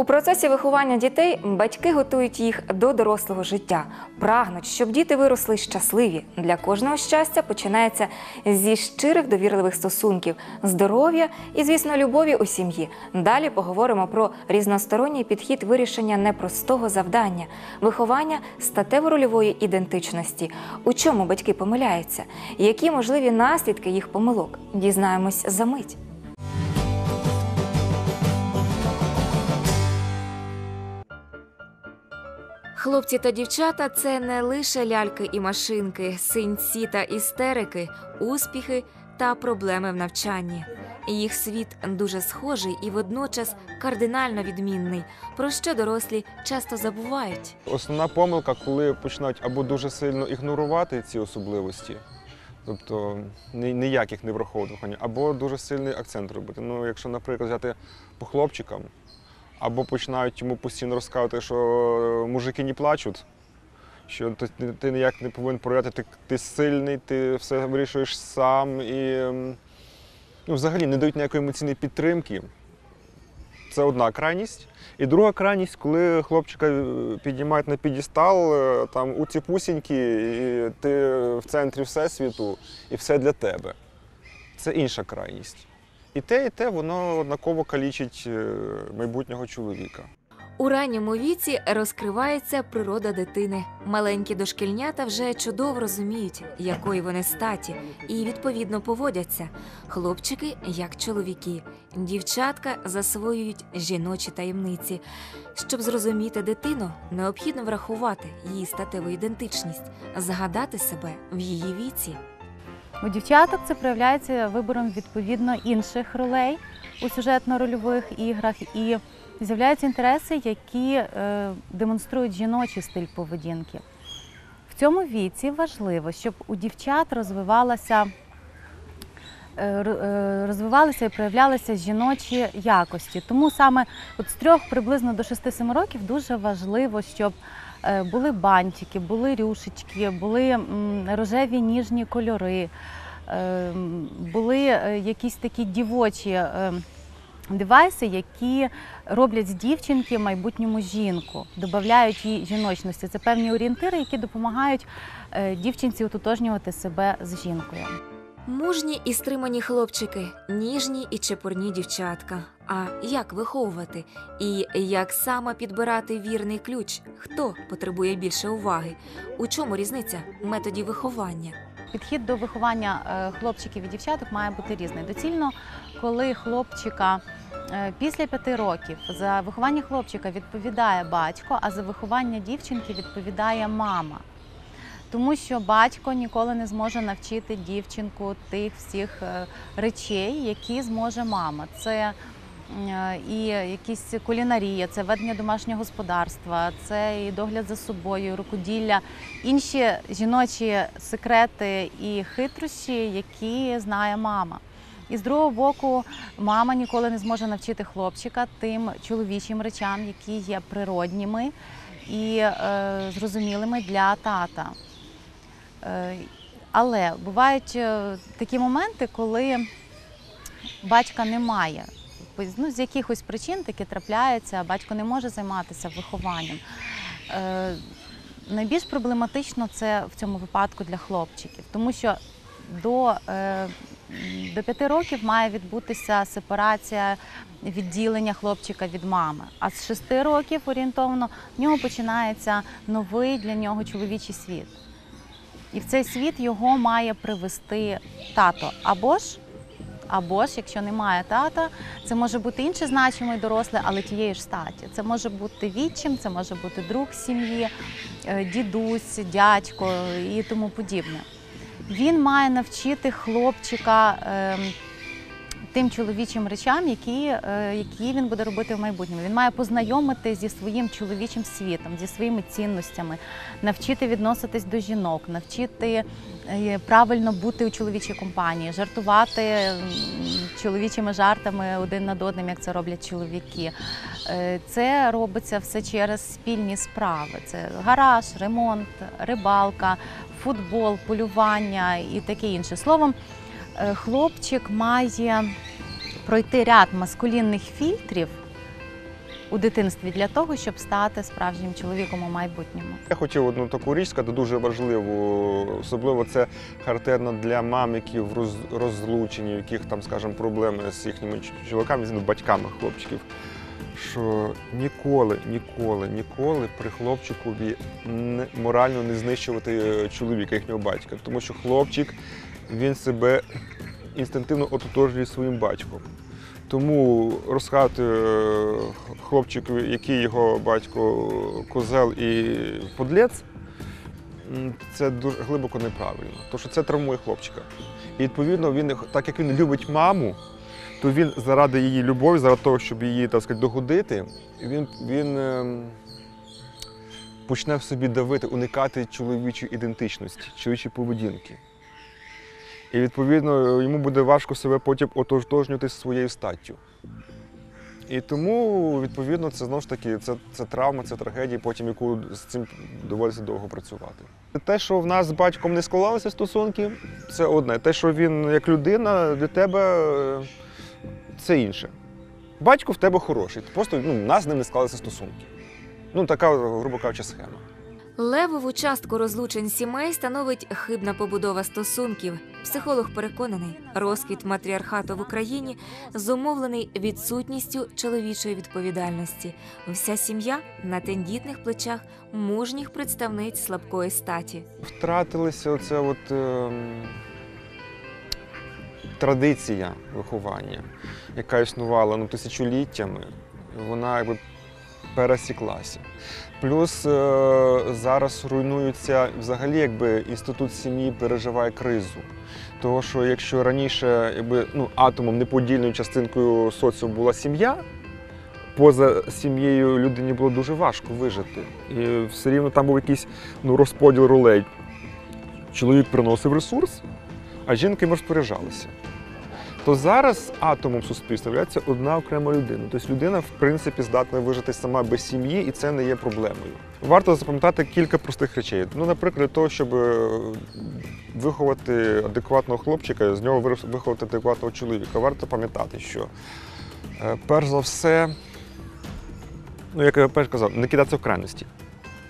У процесі виховання дітей батьки готують їх до дорослого життя, прагнуть, щоб діти виросли щасливі. Для кожного щастя починається зі щирих довірливих стосунків, здоров'я і, звісно, любові у сім'ї. Далі поговоримо про різносторонній підхід вирішення непростого завдання, виховання статево-рольової ідентичності. У чому батьки помиляються, які можливі наслідки їх помилок. Дізнаємось за мить. Хлопці та дівчата це не лише ляльки і машинки, синці та істерики, успіхи та проблеми в навчанні. Їх світ дуже схожий і водночас кардинально відмінний, про що дорослі часто забувають. Основна помилка, коли починають або дуже сильно ігнорувати ці особливості, тобто ніяких не враховувати, або дуже сильний акцент робити. Ну, якщо, наприклад, взяти по хлопчикам, або починають йому постійно розказувати, що мужики не плачуть, що ти, ти- ніяк не повинен проявляти, ти, ти сильний, ти все вирішуєш сам і ну, взагалі не дають ніякої емоційної підтримки. Це одна крайність. І друга крайність, коли хлопчика е, піднімають на підістал, е, там уці пусіньки, і ти в центрі всесвіту, і все для тебе. Це інша крайність. І те, і те воно однаково калічить е, майбутнього чоловіка. У ранньому віці розкривається природа дитини. Маленькі дошкільнята вже чудово розуміють, якої вони статі, і відповідно поводяться. Хлопчики як чоловіки, дівчатка засвоюють жіночі таємниці. Щоб зрозуміти дитину, необхідно врахувати її статеву ідентичність, згадати себе в її віці. У дівчаток це проявляється вибором відповідно інших ролей у сюжетно-рольових іграх і з'являються інтереси, які е, демонструють жіночий стиль поведінки. В цьому віці важливо, щоб у дівчат розвивалася, е, е, розвивалися і проявлялися жіночі якості. Тому саме от з трьох приблизно до 6-7 років дуже важливо, щоб були бантики, були рюшечки, були рожеві ніжні кольори, е, були е, якісь такі дівочі. е, Девайси, які роблять з дівчинки майбутньому жінку, додають їй жіночності. Це певні орієнтири, які допомагають е, дівчинці ототожнювати себе з жінкою. Мужні і стримані хлопчики, ніжні і чепурні дівчатка. А як виховувати? І як саме підбирати вірний ключ? Хто потребує більше уваги? У чому різниця методів виховання? Підхід до виховання е, хлопчиків і дівчаток має бути різний. Доцільно, коли хлопчика е, після п'яти років за виховання хлопчика відповідає батько, а за виховання дівчинки відповідає мама. Тому що батько ніколи не зможе навчити дівчинку тих всіх е, речей, які зможе мама. Це і якісь кулінарія, це ведення домашнього господарства, це і догляд за собою, рукоділля, інші жіночі секрети і хитрощі, які знає мама. І з другого боку, мама ніколи не зможе навчити хлопчика тим чоловічим речам, які є природніми і е, зрозумілими для тата. Е, але бувають е, такі моменти, коли батька немає. Ну, з якихось причин таке трапляється, батько не може займатися вихованням. Е, найбільш проблематично це в цьому випадку для хлопчиків, тому що до, до п'яти років має відбутися сепарація відділення хлопчика від мами. А з шести років орієнтовно в нього починається новий для нього чоловічий світ. І в цей світ його має привести тато. Або ж, або ж, якщо немає тата, це може бути інше значимий дорослий, але тієї ж статі. Це може бути відчим, це може бути друг сім'ї, е, дідусь, дядько і тому подібне. Він має навчити хлопчика ем, тим чоловічим речам, які, е, які він буде робити в майбутньому. Він має познайомити зі своїм чоловічим світом, зі своїми цінностями, навчити відноситись до жінок, навчити е, правильно бути у чоловічій компанії, жартувати чоловічими жартами один над одним, як це роблять чоловіки. Е, Це робиться все через спільні справи. Це гараж, ремонт, рибалка, футбол, полювання і таке інше. Словом, хлопчик має пройти ряд маскулінних фільтрів у дитинстві для того, щоб стати справжнім чоловіком у майбутньому. Я хотів одну таку річ сказати, дуже важливу. Особливо це характерно для мам, які в роз- розлучені, яких там, скажімо, проблеми з їхніми чоловіками, з батьками хлопчиків. Що ніколи, ніколи, ніколи при хлопчикові морально не знищувати е, чоловіка, їхнього батька. Тому що хлопчик він себе інстинктивно ототожнює своїм батьком. Тому розказати е, який його батько козел і подлець, це дуже глибоко неправильно. Тому що це травмує хлопчика. І відповідно, він, так як він любить маму, то він заради її любові, заради того, щоб її так сказати, догодити, він, він ем, почне в собі давити, уникати чоловічої ідентичності, чоловічої поведінки. І відповідно йому буде важко себе потім отождожнювати зі своєю статтю. І тому, відповідно, це знову ж таки це, це травма, це трагедія, потім яку з цим доводиться довго працювати. Те, що в нас з батьком не склалися стосунки, це одне. Те, що він як людина для тебе, е, це інше. Батько в тебе хороший. Просто ну, в нас з ним не склалися стосунки. Ну, така, грубо кажучи, схема. Левову частку розлучень сімей становить хибна побудова стосунків. Психолог переконаний, розквіт матріархату в Україні зумовлений відсутністю чоловічої відповідальності. Вся сім'я на тендітних плечах мужніх представниць слабкої статі. Втратилася оця от, ем, традиція виховання, яка існувала ну, тисячоліттями, вона якби пересіклася. Плюс е, зараз руйнується взагалі, якби інститут сім'ї переживає кризу. Тому що якщо раніше якби, ну, атомом неподільною частинкою соціуму була сім'я, поза сім'єю людині було дуже важко вижити. І все рівно там був якийсь ну, розподіл ролей. Чоловік приносив ресурс, а жінки розпоряджалися. То зараз атомом суспільства є одна окрема людина. Тобто людина, в принципі, здатна вижити сама без сім'ї, і це не є проблемою. Варто запам'ятати кілька простих речей. Ну, наприклад, для того, щоб е, виховати адекватного хлопчика, з нього виховати адекватного чоловіка, варто пам'ятати, що е, перш за все, ну як я перш казав, не кидатися в крайності.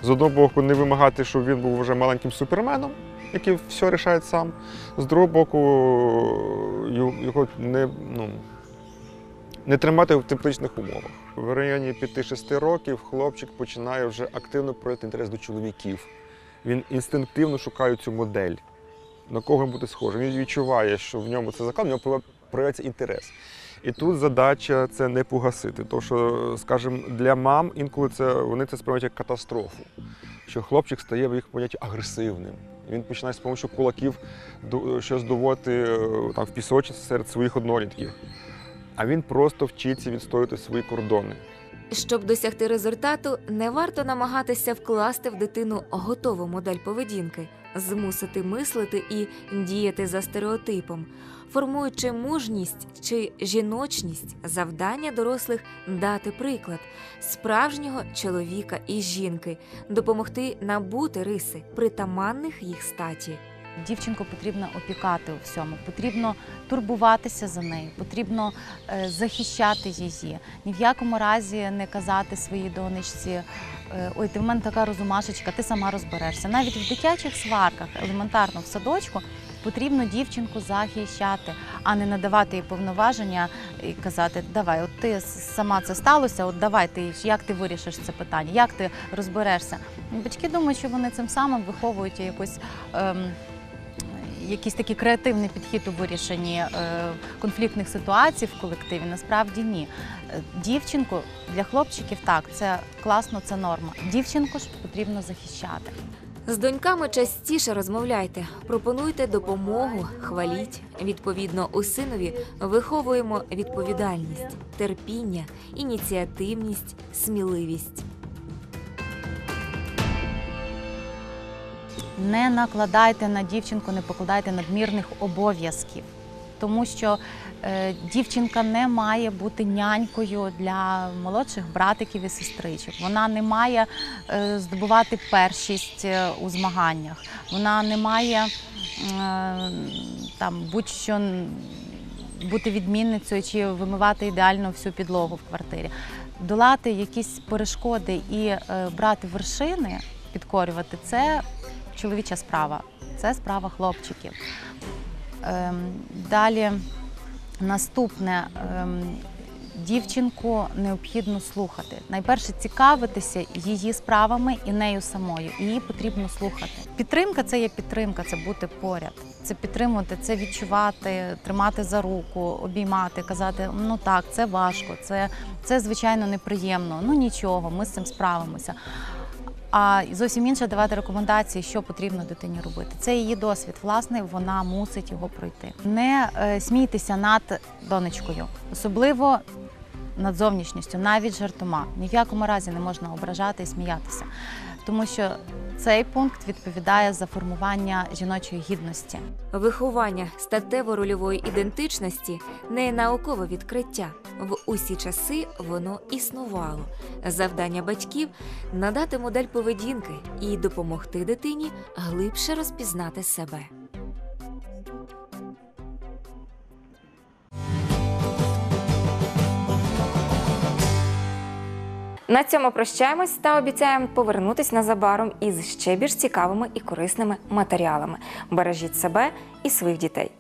З одного боку, не вимагати, щоб він був вже маленьким суперменом, який все рішає сам. З другого боку, його не, ну, не тримати в тепличних умовах. В районі 5-6 років хлопчик починає вже активно проявити інтерес до чоловіків. Він інстинктивно шукає цю модель, на кого він буде схожий. Він відчуває, що в ньому це закон, в нього прояв- проявляється інтерес. І тут задача це не погасити. Тому що, скажімо, для мам інколи це вони це сприймають як катастрофу. Що хлопчик стає в їх понятті агресивним. Він починає з допомогою кулаків щось доводити е, там, в пісочці серед своїх однолітків. А він просто вчиться відстоювати свої кордони. Щоб досягти результату, не варто намагатися вкласти в дитину готову модель поведінки, змусити мислити і діяти за стереотипом. Формуючи мужність чи жіночність, завдання дорослих дати приклад справжнього чоловіка і жінки, допомогти набути риси, притаманних їх статі. Дівчинку потрібно опікати у всьому, потрібно турбуватися за нею, потрібно е, захищати її. Ні в якому разі не казати своїй донечці, е, ой, ти в мене така розумашечка, ти сама розберешся. Навіть в дитячих сварках, елементарно в садочку, потрібно дівчинку захищати, а не надавати їй повноваження і казати, давай, от ти сама це сталося, от давай ти як ти вирішиш це питання, як ти розберешся. Батьки думають, що вони цим самим виховують якось. Ем, якийсь такий креативний підхід у вирішенні е, конфліктних ситуацій в колективі. Насправді ні. Е, Дівчинку для хлопчиків так, це класно, це норма. Дівчинку ж потрібно захищати. З доньками частіше розмовляйте, пропонуйте допомогу, хваліть. Відповідно, у синові виховуємо відповідальність, терпіння, ініціативність, сміливість. Не накладайте на дівчинку, не покладайте надмірних обов'язків, тому що е, дівчинка не має бути нянькою для молодших братиків і сестричок. Вона не має е, здобувати першість е, у змаганнях. Вона не має там будь-що бути відмінницею чи вимивати ідеально всю підлогу в квартирі. Долати якісь перешкоди і брати вершини, підкорювати це чоловіча справа, це справа хлопчиків. Ем, далі наступне. Ем, Дівчинку необхідно слухати. Найперше цікавитися її справами і нею самою. Її потрібно слухати. Підтримка це є підтримка, це бути поряд. Це підтримувати, це відчувати, тримати за руку, обіймати, казати: ну так, це важко, це, це звичайно неприємно. Ну нічого, ми з цим справимося. А зовсім інше давати рекомендації, що потрібно дитині робити. Це її досвід. Власне, вона мусить його пройти. Не е, смійтеся над донечкою, особливо над зовнішністю, навіть жартома. Ні в якому разі не можна ображати і сміятися, тому що цей пункт відповідає за формування жіночої гідності. Виховання статево-рольової ідентичності не наукове відкриття. В усі часи воно існувало. Завдання батьків надати модель поведінки і допомогти дитині глибше розпізнати себе. На цьому прощаємось та обіцяємо повернутись незабаром із ще більш цікавими і корисними матеріалами. Бережіть себе і своїх дітей.